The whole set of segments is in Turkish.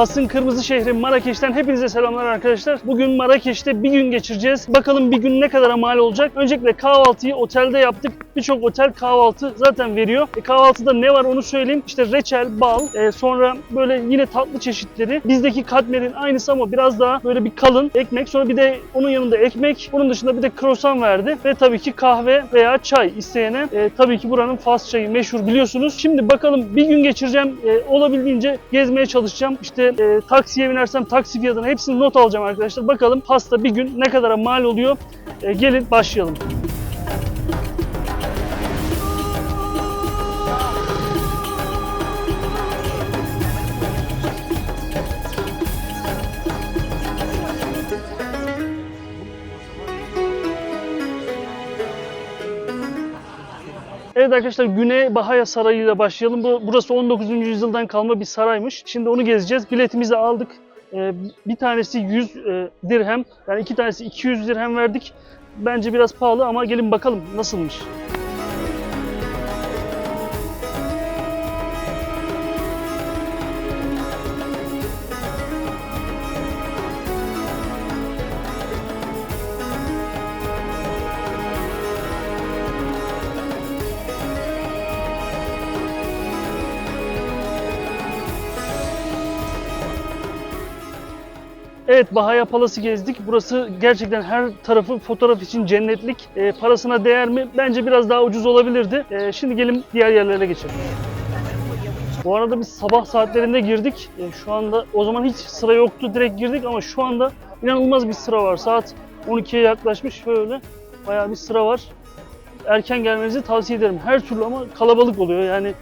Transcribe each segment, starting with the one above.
Fas'ın kırmızı şehri Marrakeş'ten hepinize selamlar arkadaşlar. Bugün Marrakeş'te bir gün geçireceğiz. Bakalım bir gün ne kadara mal olacak. Öncelikle kahvaltıyı otelde yaptık. Birçok otel kahvaltı zaten veriyor. E, kahvaltıda ne var onu söyleyeyim. İşte reçel, bal, e, sonra böyle yine tatlı çeşitleri. Bizdeki katmerin aynısı ama biraz daha böyle bir kalın ekmek. Sonra bir de onun yanında ekmek. Bunun dışında bir de croissant verdi. Ve tabii ki kahve veya çay isteyene. E, tabii ki buranın Fas çayı meşhur biliyorsunuz. Şimdi bakalım bir gün geçireceğim. E, olabildiğince gezmeye çalışacağım. İşte e, taksiye binersem taksi fiyatını hepsini not alacağım arkadaşlar. Bakalım Fas'ta bir gün ne kadara mal oluyor. E, gelin başlayalım. Evet arkadaşlar Güney Bahaya Sarayı ile başlayalım. Bu, burası 19. yüzyıldan kalma bir saraymış. Şimdi onu gezeceğiz. Biletimizi aldık. Ee, bir tanesi 100 e, dirhem. Yani iki tanesi 200 dirhem verdik. Bence biraz pahalı ama gelin bakalım nasılmış. Evet Bahaya Palas'ı gezdik. Burası gerçekten her tarafı fotoğraf için cennetlik. Ee, parasına değer mi? Bence biraz daha ucuz olabilirdi. Ee, şimdi gelin diğer yerlere geçelim. Bu arada biz sabah saatlerinde girdik. Ee, şu anda o zaman hiç sıra yoktu. Direkt girdik ama şu anda inanılmaz bir sıra var. Saat 12'ye yaklaşmış. Şöyle bayağı bir sıra var. Erken gelmenizi tavsiye ederim. Her türlü ama kalabalık oluyor. Yani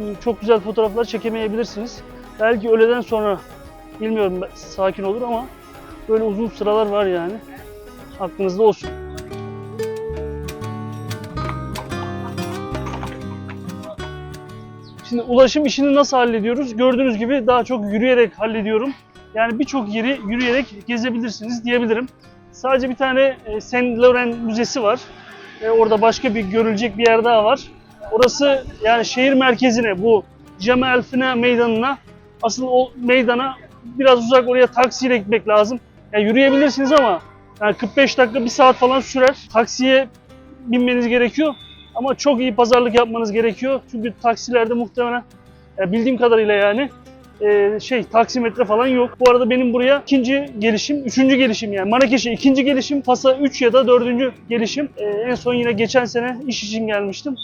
ım, çok güzel fotoğraflar çekemeyebilirsiniz. Belki öğleden sonra Bilmiyorum sakin olur ama böyle uzun sıralar var yani. Aklınızda olsun. Şimdi ulaşım işini nasıl hallediyoruz? Gördüğünüz gibi daha çok yürüyerek hallediyorum. Yani birçok yeri yürüyerek gezebilirsiniz diyebilirim. Sadece bir tane e, Saint Laurent Müzesi var. E, orada başka bir görülecek bir yer daha var. Orası yani şehir merkezine bu Cemal Fina meydanına asıl o meydana biraz uzak oraya taksiyle gitmek lazım. Yani yürüyebilirsiniz ama yani 45 dakika bir saat falan sürer. Taksiye binmeniz gerekiyor. Ama çok iyi pazarlık yapmanız gerekiyor. Çünkü taksilerde muhtemelen ya bildiğim kadarıyla yani e, şey taksimetre falan yok. Bu arada benim buraya ikinci gelişim, üçüncü gelişim yani Marrakeş'e ikinci gelişim, Fas'a üç ya da dördüncü gelişim. E, en son yine geçen sene iş için gelmiştim.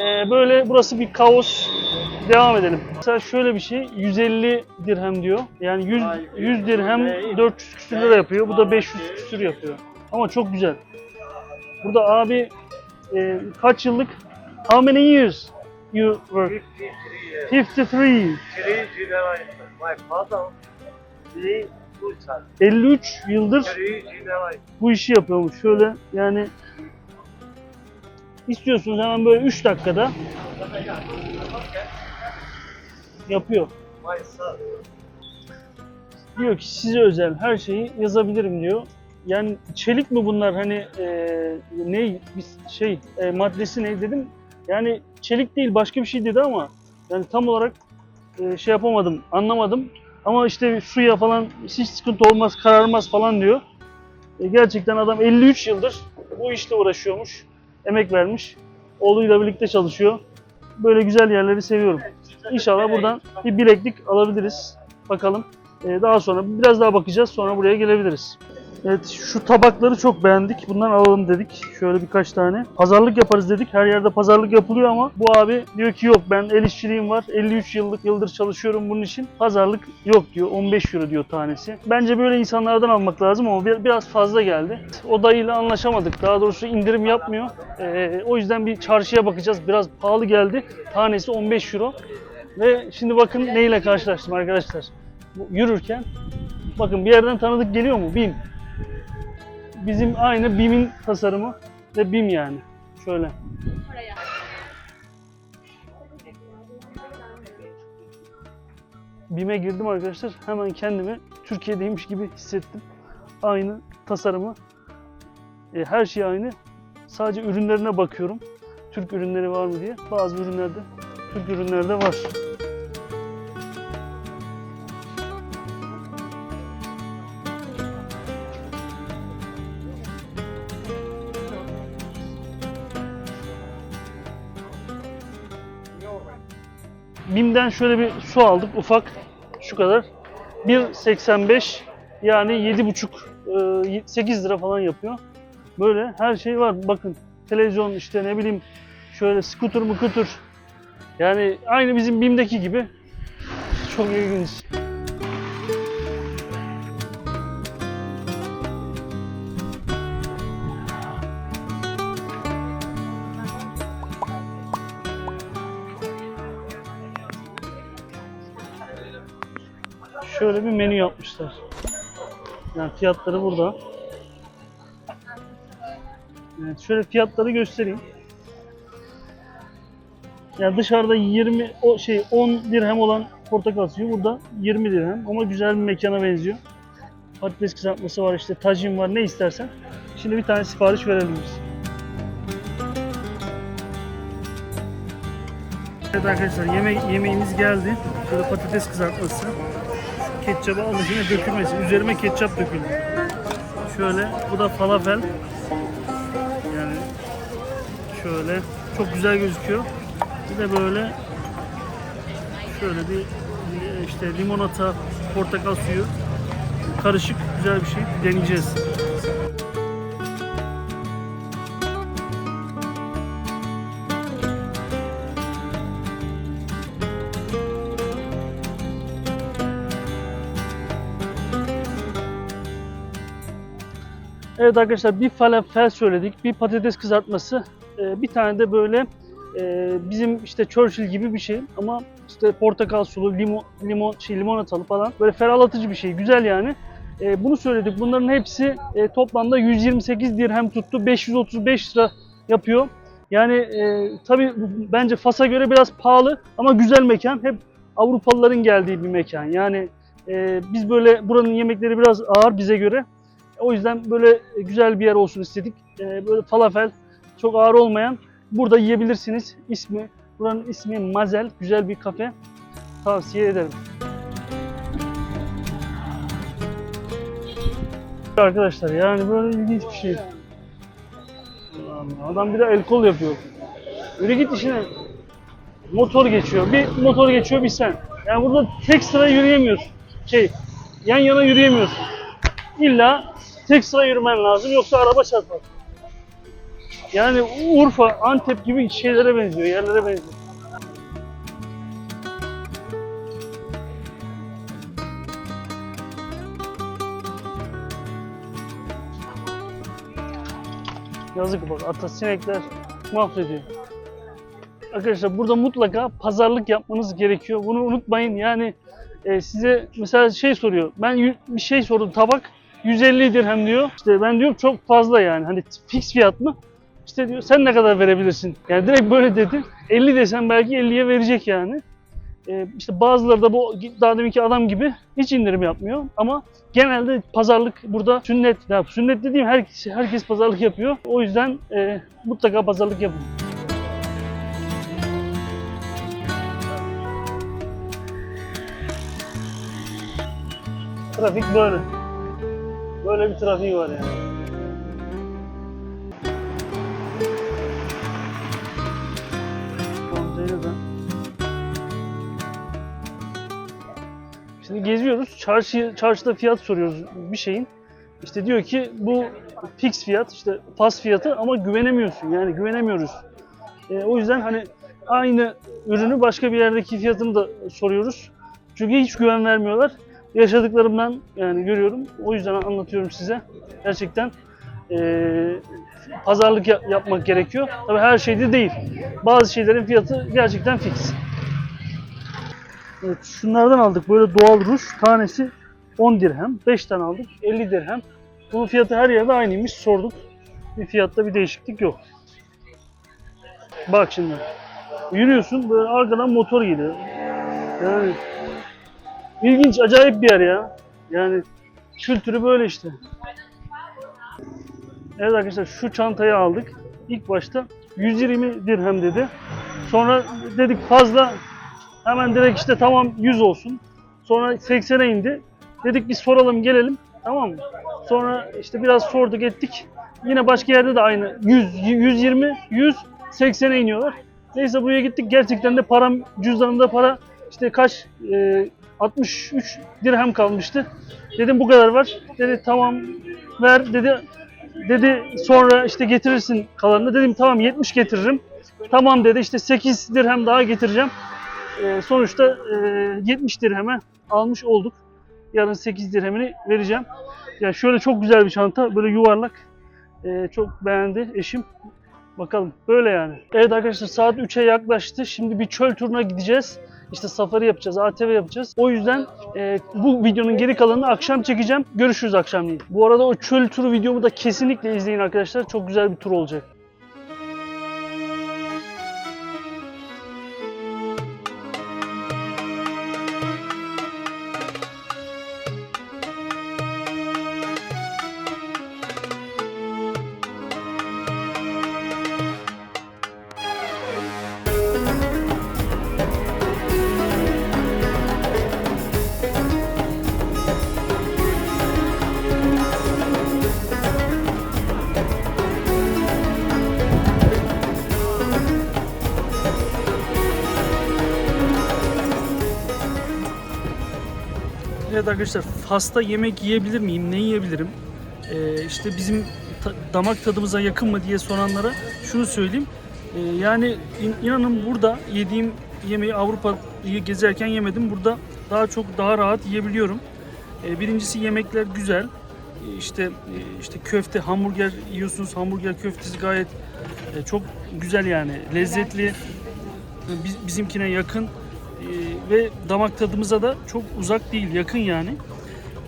E, böyle burası bir kaos. Devam edelim. Mesela şöyle bir şey 150 dirhem diyor. Yani 100, 100 dirhem 400 küsür lira yapıyor. Bu da 500 küsür yapıyor. Ama çok güzel. Burada abi e, kaç yıllık? How many years you work? 53. 53 generations. My father, he two sons. 53 yıldır bu işi yapıyormuş. Şöyle yani istiyorsunuz hemen böyle 3 dakikada yapıyor. Diyor ki size özel her şeyi yazabilirim diyor. Yani çelik mi bunlar hani e, ne bir şey e, maddesi ne dedim. Yani çelik değil başka bir şey dedi ama yani tam olarak e, şey yapamadım anlamadım. Ama işte suya falan hiç sıkıntı olmaz kararmaz falan diyor. E, gerçekten adam 53 yıldır bu işle uğraşıyormuş. Emek vermiş. Oğluyla birlikte çalışıyor. Böyle güzel yerleri seviyorum. İnşallah buradan bir bileklik alabiliriz. Bakalım. Ee, daha sonra biraz daha bakacağız. Sonra buraya gelebiliriz. Evet şu tabakları çok beğendik. Bundan alalım dedik. Şöyle birkaç tane. Pazarlık yaparız dedik. Her yerde pazarlık yapılıyor ama bu abi diyor ki yok ben el işçiliğim var. 53 yıllık yıldır çalışıyorum bunun için. Pazarlık yok diyor. 15 euro diyor tanesi. Bence böyle insanlardan almak lazım ama bir- biraz fazla geldi. O dayıyla anlaşamadık. Daha doğrusu indirim yapmıyor. Ee, o yüzden bir çarşıya bakacağız. Biraz pahalı geldi. Tanesi 15 euro. Ve şimdi bakın neyle karşılaştım arkadaşlar. Yürürken bakın bir yerden tanıdık geliyor mu? BİM. Bizim aynı BİM'in tasarımı ve BİM yani. Şöyle. BİM'e girdim arkadaşlar. Hemen kendimi Türkiye'deymiş gibi hissettim. Aynı tasarımı. E, her şey aynı. Sadece ürünlerine bakıyorum. Türk ürünleri var mı diye. Bazı ürünlerde Türk ürünlerde var. BİM'den şöyle bir su aldık ufak şu kadar. 1.85 yani 7.5 e, 8 lira falan yapıyor. Böyle her şey var. Bakın televizyon işte ne bileyim şöyle skuter mukutur. Yani aynı bizim BİM'deki gibi. Çok ilginç. Şöyle bir menü yapmışlar. Yani fiyatları burada. Evet, şöyle fiyatları göstereyim. Yani dışarıda 20 o şey 10 dirhem olan portakal suyu burada 20 dirhem ama güzel bir mekana benziyor. Patates kızartması var işte tajin var ne istersen. Şimdi bir tane sipariş verelim biz. Evet arkadaşlar yemek yemeğimiz geldi. Şöyle patates kızartması. Ketçabı alın yine dökülmesin. Üzerime ketçap döküldü. Şöyle bu da falafel. Yani şöyle çok güzel gözüküyor. Bir de böyle şöyle bir işte limonata, portakal suyu karışık güzel bir şey deneyeceğiz. Evet arkadaşlar bir falafel söyledik, bir patates kızartması, e, bir tane de böyle e, bizim işte Churchill gibi bir şey ama işte portakal sulu, limon, limon şey, limonatalı falan böyle ferahlatıcı bir şey, güzel yani. E, bunu söyledik. Bunların hepsi toplamda 128 dirhem tuttu, 535 lira yapıyor. Yani e, tabii bence Fas'a göre biraz pahalı ama güzel mekan. Hep Avrupalıların geldiği bir mekan. Yani biz böyle buranın yemekleri biraz ağır bize göre. O yüzden böyle güzel bir yer olsun istedik. Ee, böyle falafel çok ağır olmayan burada yiyebilirsiniz. İsmi buranın ismi Mazel. Güzel bir kafe. Tavsiye ederim. Arkadaşlar yani böyle ilginç bir şey. Adam bir de el kol yapıyor. Yürü git işine. Motor geçiyor. Bir motor geçiyor bir sen. Yani burada tek sıra yürüyemiyorsun. Şey yan yana yürüyemiyorsun. İlla tek sıra yürümen lazım yoksa araba çarpar. Yani Urfa, Antep gibi şeylere benziyor, yerlere benziyor. Yazık bak ata sinekler mahvediyor. Arkadaşlar burada mutlaka pazarlık yapmanız gerekiyor. Bunu unutmayın. Yani e, size mesela şey soruyor. Ben bir şey sordum tabak 150 dirhem diyor. İşte ben diyorum çok fazla yani. Hani fix fiyat mı? İşte diyor sen ne kadar verebilirsin? Yani direkt böyle dedi. 50 desem belki 50'ye verecek yani. Ee, işte bazıları da bu daha deminki adam gibi hiç indirim yapmıyor ama genelde pazarlık burada sünnet. Ya sünnet dediğim herkes, herkes pazarlık yapıyor. O yüzden e, mutlaka pazarlık yapın. Trafik böyle. Böyle bir trafiği var yani. Şimdi geziyoruz. Çarşı, çarşıda fiyat soruyoruz bir şeyin. İşte diyor ki bu fix fiyat, işte pas fiyatı ama güvenemiyorsun. Yani güvenemiyoruz. E, o yüzden hani aynı ürünü başka bir yerdeki fiyatını da soruyoruz. Çünkü hiç güven vermiyorlar. Yaşadıklarımdan yani görüyorum. O yüzden anlatıyorum size. Gerçekten e, pazarlık yap- yapmak gerekiyor. Tabii her şeyde değil. Bazı şeylerin fiyatı gerçekten fix. Evet, şunlardan aldık. Böyle doğal ruj. Tanesi 10 dirhem. 5 tane aldık. 50 dirhem. Bunun fiyatı her yerde aynıymış. Sorduk. Bir fiyatta bir değişiklik yok. Bak şimdi. Yürüyorsun böyle arkadan motor geliyor. Yani ilginç, acayip bir yer ya. Yani kültürü böyle işte. Evet arkadaşlar şu çantayı aldık. İlk başta 120 dirhem dedi. Sonra dedik fazla hemen direkt işte tamam 100 olsun. Sonra 80'e indi. Dedik biz soralım gelelim tamam mı? Sonra işte biraz sorduk ettik. Yine başka yerde de aynı 100, 120, 100, 80'e iniyorlar. Neyse buraya gittik. Gerçekten de param cüzdanımda para işte kaç e, 63 dirhem kalmıştı. Dedim bu kadar var. Dedi tamam ver dedi. Dedi sonra işte getirirsin kalanını. Dedim tamam 70 getiririm. Tamam dedi işte 8 dirhem daha getireceğim. E, sonuçta e, 70 dirheme almış olduk. Yarın 8 dirhemini vereceğim. Ya şöyle çok güzel bir çanta. Böyle yuvarlak. E, çok beğendi eşim. Bakalım böyle yani. Evet arkadaşlar saat 3'e yaklaştı. Şimdi bir çöl turuna gideceğiz. İşte safari yapacağız, ATV yapacağız. O yüzden e, bu videonun geri kalanını akşam çekeceğim. Görüşürüz akşamleyin. Bu arada o çöl turu videomu da kesinlikle izleyin arkadaşlar. Çok güzel bir tur olacak. Evet arkadaşlar Fas'ta yemek yiyebilir miyim? Ne yiyebilirim? Ee, işte bizim ta- damak tadımıza yakın mı diye soranlara şunu söyleyeyim. Ee, yani in- inanın burada yediğim yemeği Avrupa'yı gezerken yemedim. Burada daha çok daha rahat yiyebiliyorum. Ee, birincisi yemekler güzel. Ee, işte e, işte köfte, hamburger yiyorsunuz. Hamburger köftesi gayet e, çok güzel yani. Lezzetli. Biz- bizimkine yakın ve damak tadımıza da çok uzak değil, yakın yani.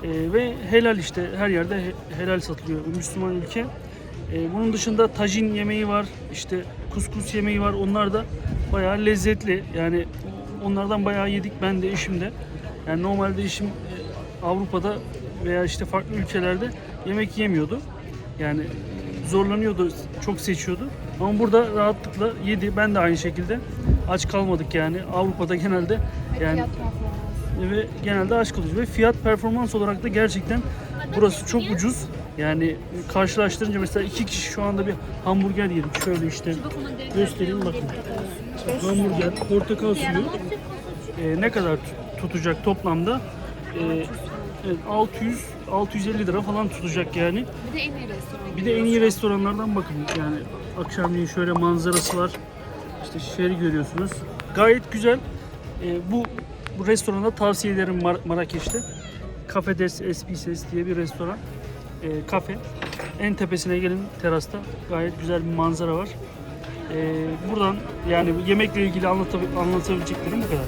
Ee, ve helal işte her yerde he- helal satılıyor Müslüman ülke. Ee, bunun dışında tajin yemeği var, işte kuskus yemeği var. Onlar da bayağı lezzetli. Yani onlardan bayağı yedik ben de eşim de. Yani normalde eşim e, Avrupa'da veya işte farklı ülkelerde yemek yemiyordu. Yani zorlanıyordu, çok seçiyordu. Ama burada rahatlıkla yedi. Ben de aynı şekilde. Aç kalmadık yani. Avrupa'da genelde yani ve genelde aç kalıyoruz. Ve fiyat performans olarak da gerçekten burası çok ucuz. Yani karşılaştırınca mesela iki kişi şu anda bir hamburger yedik. Şöyle işte göstereyim bakın. Hamburger, portakal suyu e, ne kadar tut- tutacak toplamda? E, evet, 600 650 lira falan tutacak yani. Bir de en iyi restoran. Bir de en iyi restoranlardan bakın yani akşamleyin şöyle manzarası var. İşte şehri görüyorsunuz. Gayet güzel. Ee, bu bu restoranda tavsiye ederim Mar- Marrakeş'te. Cafe des Espices diye bir restoran. Ee, kafe. En tepesine gelin terasta. Gayet güzel bir manzara var. Ee, buradan yani yemekle ilgili anlatabil- anlatabileceklerim bu kadar.